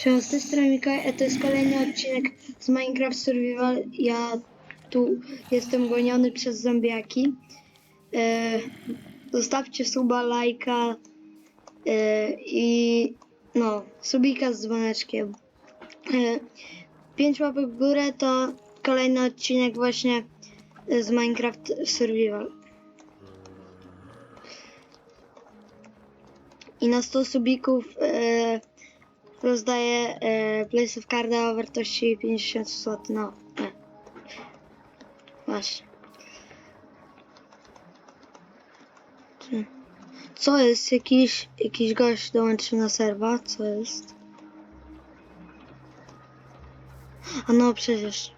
Siema, z tej strony a to jest kolejny odcinek z Minecraft Survival. Ja tu jestem goniony przez zombiaki. E, zostawcie suba, lajka e, i no, subika z dzwoneczkiem. E, pięć łapek w górę to kolejny odcinek właśnie z Minecraft Survival. I na 100 subików e, rozdaję e, Place of Carda o wartości 50 zł. No, e. Właśnie. Co jest? Jakiś, jakiś gość dołączył na serwa? Co jest? A no przecież.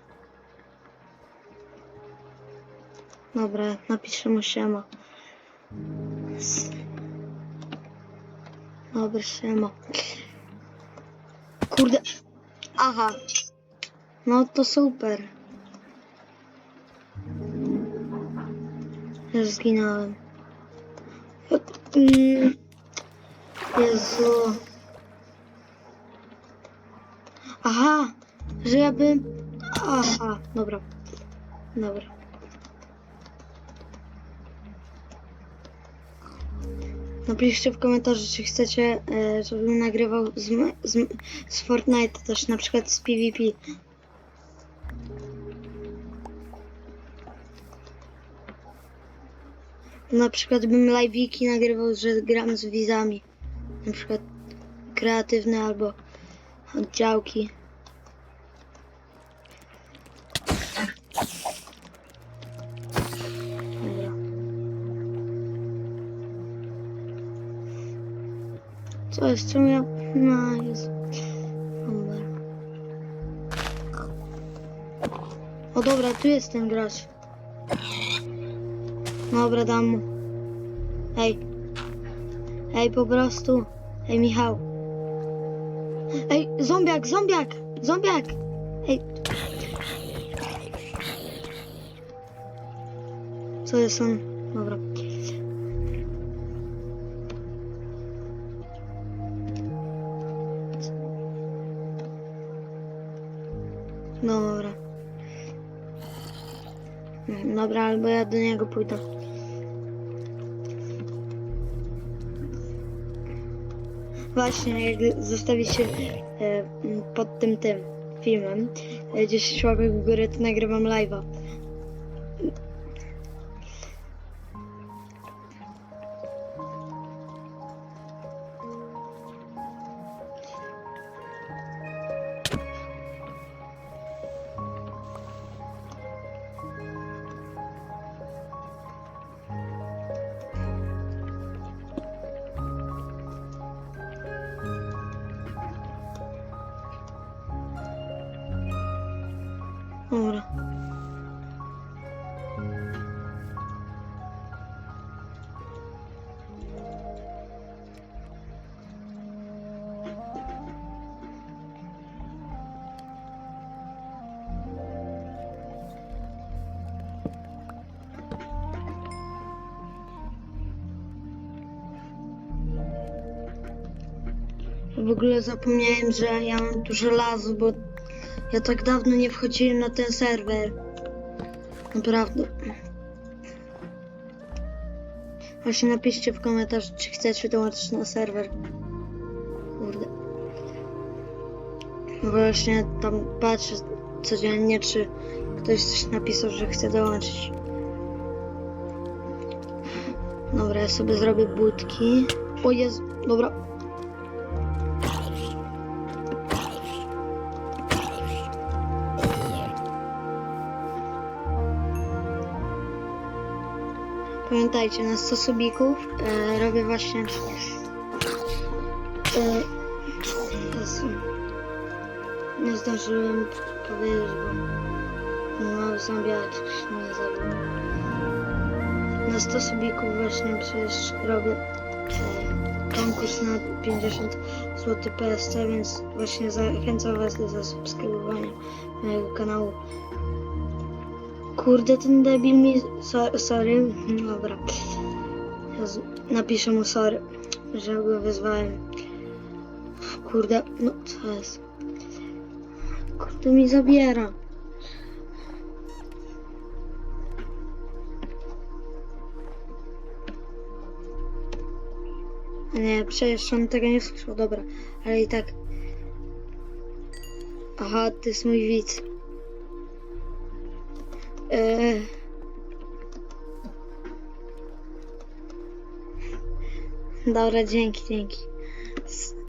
Dobra, napiszę mu siema. Dobra, siema. Kurde. Aha. No to super. Już zginąłem. Mm. Jezu. Aha. Żeby... Aha. Dobra. Dobra. Napiszcie w komentarzu, czy chcecie, e, żebym nagrywał z, z, z Fortnite też, na przykład z PvP. Na przykład bym live'iki nagrywał, że gram z widzami. Na przykład kreatywne albo oddziałki. Co jest? Czemu ja... No, jest... Dobra. O dobra, tu jest ten gracz. Dobra, dam mu. Ej. Ej, po prostu. Ej, Michał. Ej, zombiak, zombiak, zombiak. Ej. Co jest on? Dobra. Dobra. Mm, Dobra, albo ja do niego pójdę. Właśnie, jak zostawicie e, pod tym tym filmem e, 10 łapek w górę, to nagrywam live'a. Dobra. W ogóle zapomniałem, że ja mam tu żelazo, bo ja tak dawno nie wchodziłem na ten serwer. Naprawdę. Właśnie napiszcie w komentarzu, czy chcecie dołączyć na serwer. Kurde. No Właśnie tam patrzę codziennie, czy ktoś coś napisał, że chce dołączyć. Dobra, ja sobie zrobię budki. O Jezu, dobra. Pamiętajcie, na 100 subików e, robię właśnie... E, nie zdążyłem powiedzieć, bo mały zombiaczek się nie zabił. Na 100 subików właśnie przecież robię e, konkurs na 50 zł PSC, więc właśnie zachęcam Was do zasubskrybowania mojego kanału. Kurde, ten debil mi... So, sorry, dobra. Jezu, napiszę mu sorry, że go wyzwałem. kurde, no co jest? Kurde mi zabiera. Nie, przecież on tego nie słyszał, dobra, ale i tak. Aha, to jest mój widz. Eee. Dobra, dzięki, dzięki.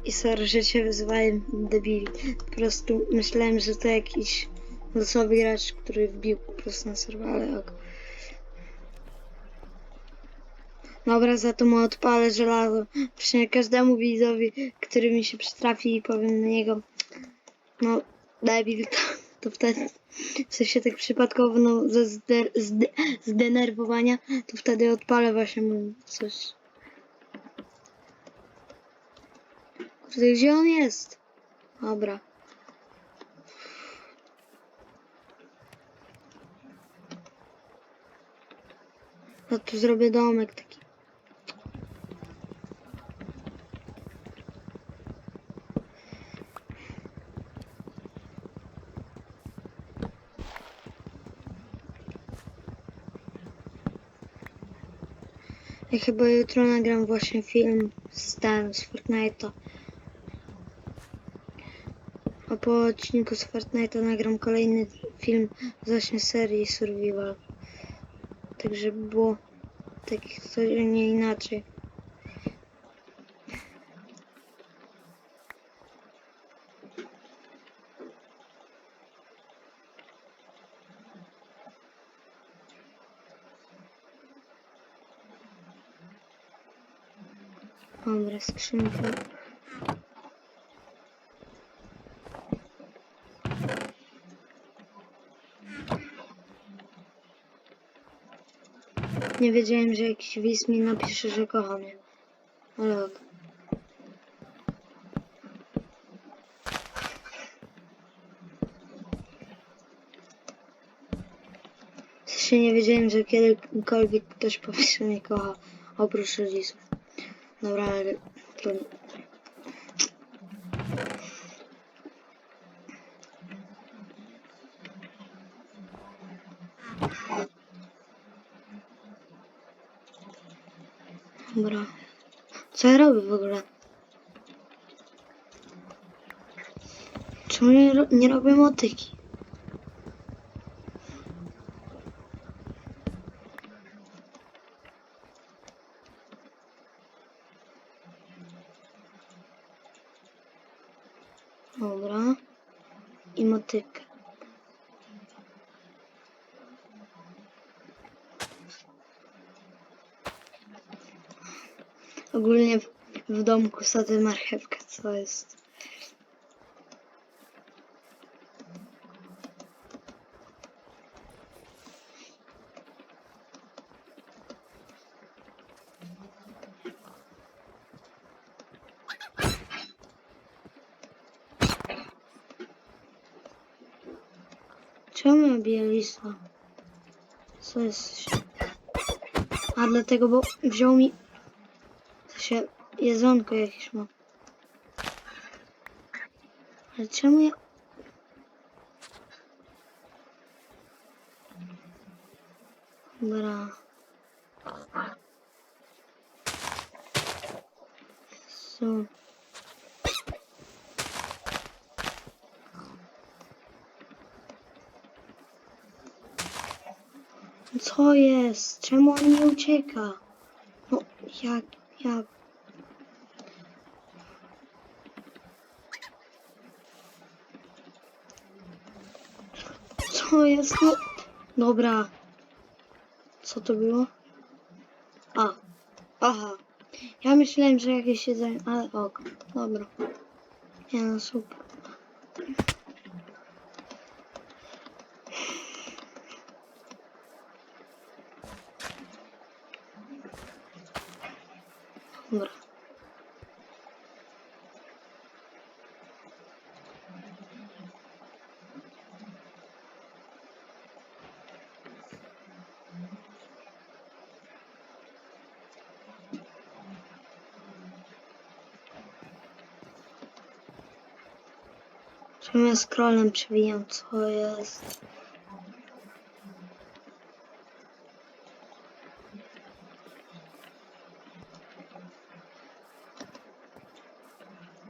I sorry, że cię wyzywałem debili. Po prostu myślałem, że to jakiś losowy gracz, który wbił po prostu na serwer, ale ok. Dobra, za to mu odpalę żelazo. Przecież każdemu widzowi, który mi się przytrafi i powiem na niego, no debil, to, to wtedy, w sensie tak przypadkowo, no ze zde, zde, zdenerwowania, to wtedy odpalę właśnie coś. Kurde, gdzie on jest? Dobra. No tu zrobię domek taki. Ja chyba jutro nagram właśnie film z ten, z Fortnite'a. A po odcinku z Fortnite'a nagram kolejny film z właśnie serii Survival. Tak, żeby było tak nie inaczej. Dobra, skrzynka. Nie wiedziałem, że jakiś widz mi napisze, że kocha mnie. Ale ok. W sensie nie wiedziałem, że kiedykolwiek ktoś powie, że mnie kocha, oprócz rodziców. Dobra, ale trudno. Dobra. Co ja robię w ogóle? Czemu nie, ro- nie robię motyki? Dobra. I motykę. Ogólnie w, w domku sadzę marchewkę, co jest. Czemu ja biję lisa? Co jest? A dlatego, bo wziął mi się jedzonko jakieś ma. Ale czemu ja... Dobra. So. Co jest? Czemu on nie ucieka? No, jak, jak? Co jest? No, dobra. Co to było? A, aha. Ja myślałem, że jakieś jedzenie, ale ok, dobra. Nie no, super. Dobra. Czemu ja scrollem przewijam? Co jest?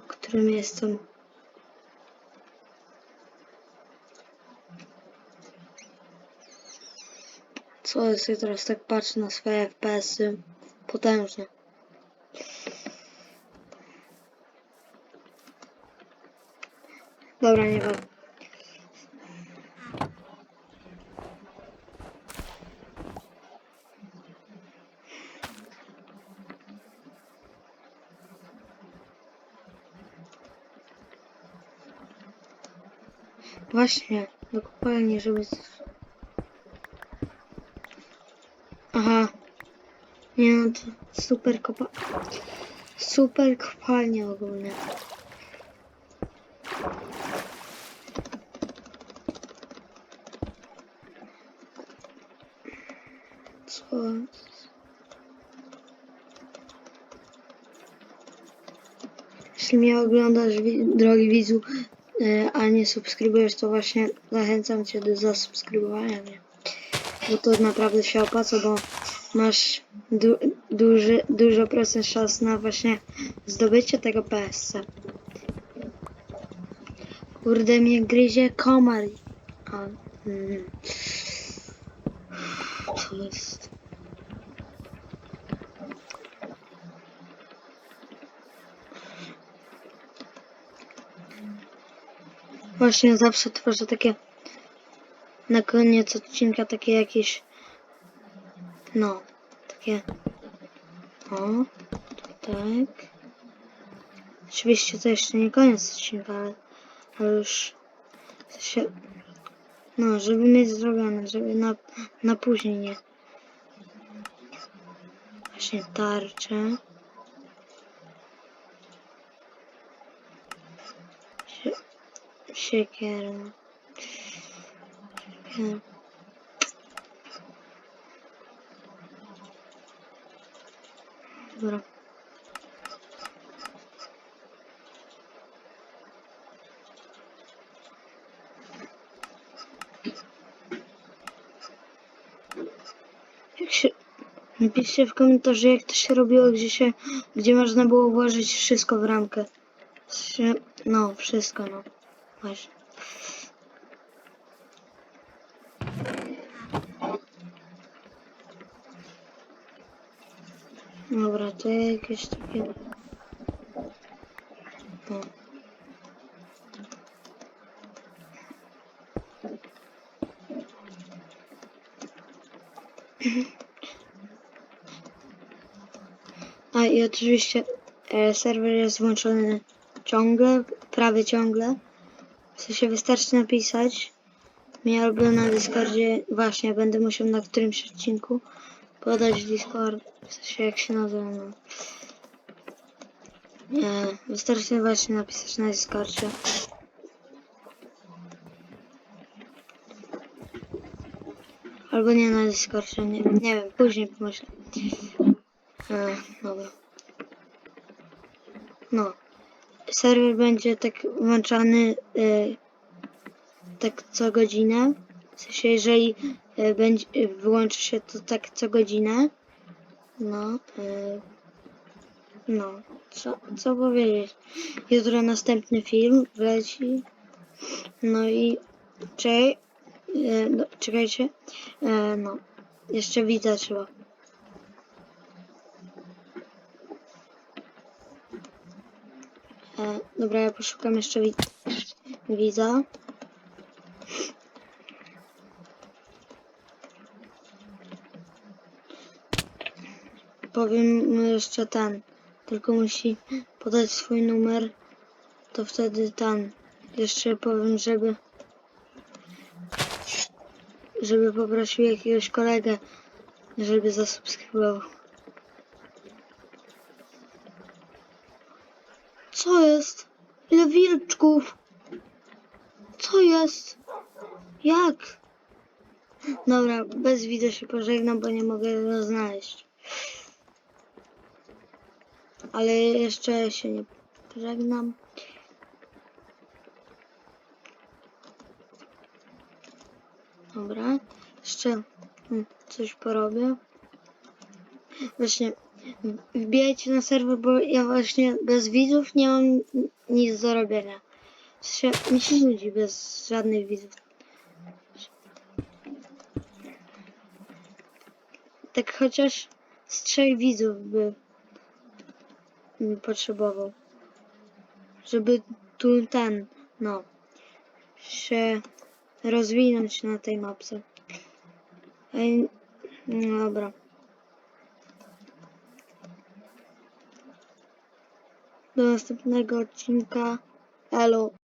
Którym jestem? Co jest? Ja teraz tak patrzę na swoje FPS-y. Potężne. Dobra, nie wiem. Właśnie, do kopalni, żeby... Aha. Nie no, to super kopa... Super kopalnia ogólnie. Jeśli mnie oglądasz, drogi widzu, e, a nie subskrybujesz, to właśnie zachęcam Cię do zasubskrybowania mnie. Bo to naprawdę się opłaca, bo masz du duży, dużo procent szans na właśnie zdobycie tego PS-a. Kurde, mnie gryzie komar. A, mm. Co jest? Właśnie zawsze tworzę takie na koniec odcinka takie jakieś no, takie o, tak. Oczywiście to jeszcze nie koniec odcinka, ale, ale już się no, żeby mieć zrobione, żeby na, na później nie. Właśnie tarcze. Siekier. no. Siekier. Dobra. Jak się... Napiszcie w komentarzu, jak to się robiło, gdzie się... Gdzie można było włożyć wszystko w ramkę. No, wszystko, no. Właśnie. Dobra, to jakieś takie... No. A i oczywiście e, serwer jest włączony ciągle, prawie ciągle. W sensie wystarczy napisać mi albo na Discordzie, właśnie będę musiał na którymś odcinku podać Discord, w sensie jak się nazywa, no. E, wystarczy właśnie napisać na Discordzie. Albo nie na Discordzie, nie, nie wiem, później pomyślę. E, dobra. No. Serwer będzie tak włączany e, tak co godzinę. W sensie, jeżeli e, będzie, wyłączy się to tak co godzinę. No. E, no. Co, co powiedzieć? Jutro następny film wleci. No i czekaj. No, czekajcie. No. Jeszcze widza trzeba. E, dobra, ja poszukam jeszcze wi widza. Powiem mu jeszcze ten, tylko musi podać swój numer, to wtedy ten. Jeszcze powiem, żeby żeby poprosił jakiegoś kolegę, żeby zasubskrybował. Co jest? Ile wilczków? Co jest? Jak? Dobra, bez widzę się pożegnam, bo nie mogę go znaleźć. Ale jeszcze się nie pożegnam. Dobra, jeszcze hmm, coś porobię. Właśnie wbijajcie na serwer, bo ja właśnie bez widzów nie mam nic do robienia. Mi się nudzi bez żadnych widzów. Tak chociaż z trzech widzów by potrzebował. Żeby tu ten, no, się rozwinąć na tej mapce. Ej, no dobra. Do następnego odcinka. Elo.